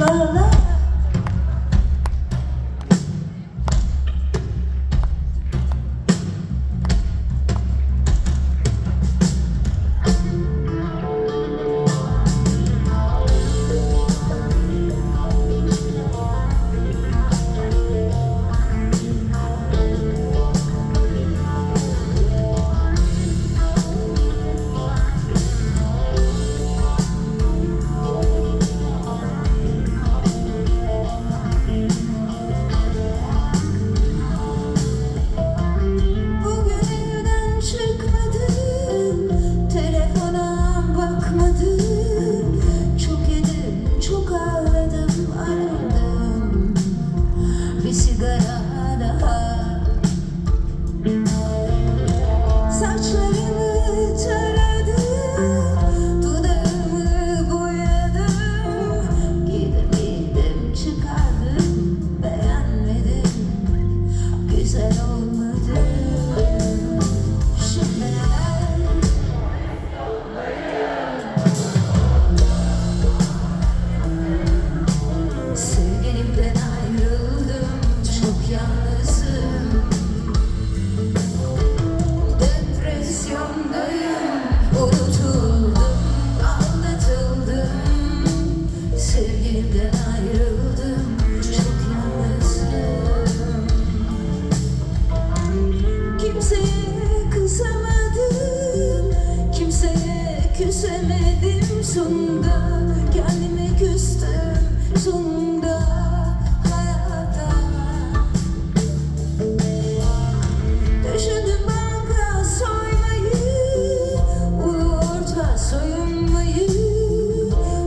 love, love. Küsemedim sonunda. Kendime küstüm sonunda Hayata. Düşündüm banka soymayı Ulu orta soyunmayı.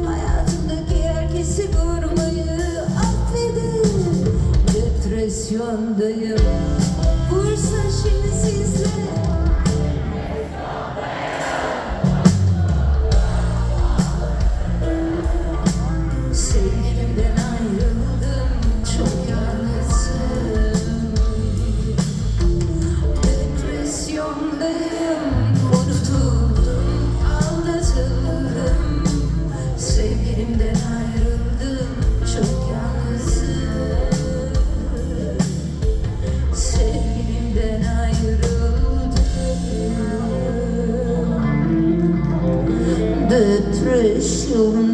Hayatımdaki herkesi vurmayı Affedin. Depresyondayım. So.